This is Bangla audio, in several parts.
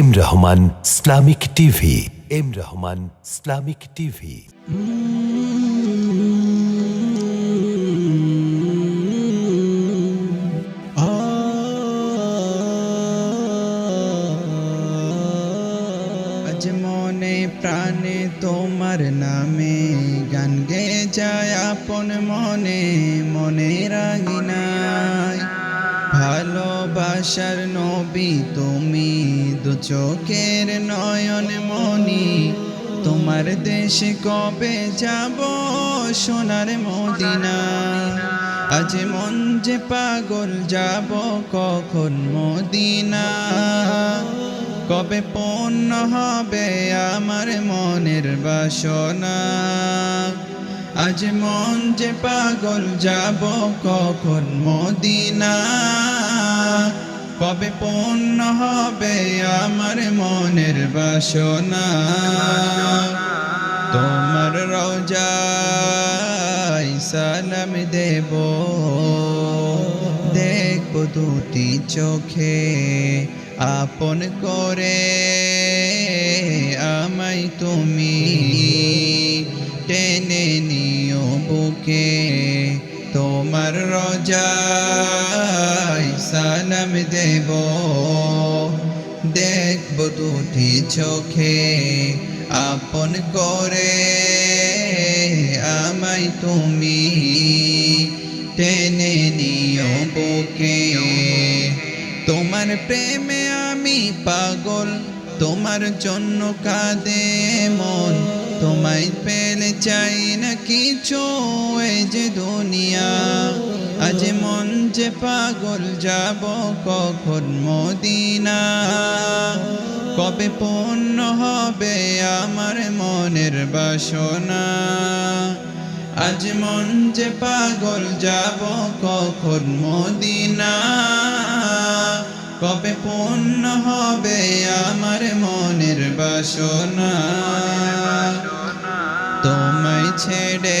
M Rahman Islamic TV, M Rahman Islamic TV. আজ মনে প্রাণে তোমার নামে গান গে যায়, আপন মনে মনে রাঙিনাই ভালোবাসার নবী তুমি, দু চোখের নয়ন মনি তোমার দেশে কবে যাব সোনার মদিনা? আজ মন যে পাগল, যাব কখন মদিনা? কবে পূর্ণ হবে আমার মনের বাসনা? আজ মন যে পাগল, যাব কখন মদিনা? কবে পূর্ণ হবে আমার মনের বাসনা? তোমার রোজাই সালাম দেব। দেখব দুটি চোখে আপন করে আমায় তুমি। টেনে নিও বুকে তোমার রোজাই সালাম দেব। দেখব দুটি চোখে আপন করে। আমায় তুমি টেনে নিও বুকে। তোমার প্রেমে আমি পাগল, তোমার জন্য কাঁদে মন। তোমায় পেলে চাই না কিছু এই যে দুনিয়া। আজ মন যে পাগল যাব কখন মদিনা? কবে পূর্ণ হবে আমার মনের বাসনা? আজ মন যে পাগল যাব কখন মদিনা? কবে পূর্ণ হবে আমার মনের বাসনা? তোমায় ছেড়ে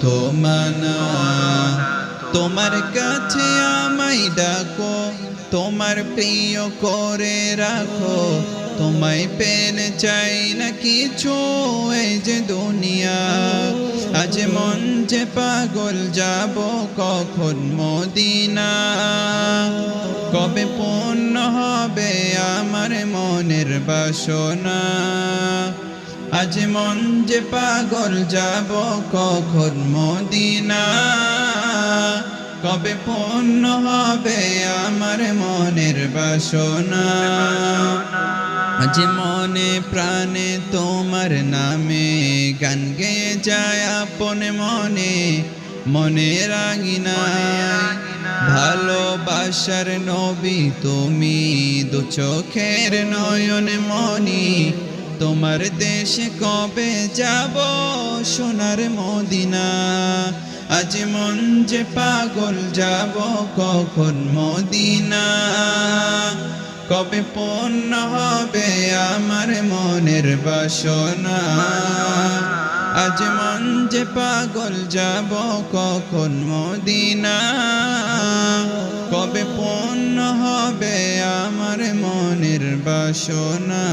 তো মানা তোমার কাছে আমায় ডাকো, তোমার প্রিয় করে রাখো। তোমায় পেলে চাই না কিছু এই যে দুনিয়া। আজ মন যে পাগল যাব কখন মদিনা। কবে পূর্ণ হবে আমার মনের বাসনা। আজ মন যে পাগল যাব কখন মদিনা? কবে পূর্ণ হবে আমার মনের বাসনা? আজ মনে প্রাণে তোমার নামে গান গেয়ে যায় আপন মনে মনে রাঙিনায় ভালোবাসার নবী তুমি দু চোখের নয়ন মনি তোমার দেশে কবে যাব সোনার মদিনা? আজ মন যে পাগল, যাব কখন মদিনা? কবে পূর্ণ হবে আমার মনের বাসনা? আজ মন যে পাগল, যাব কখন মদিনা? কবে পূর্ণ হবে আমার মনের বাসনা।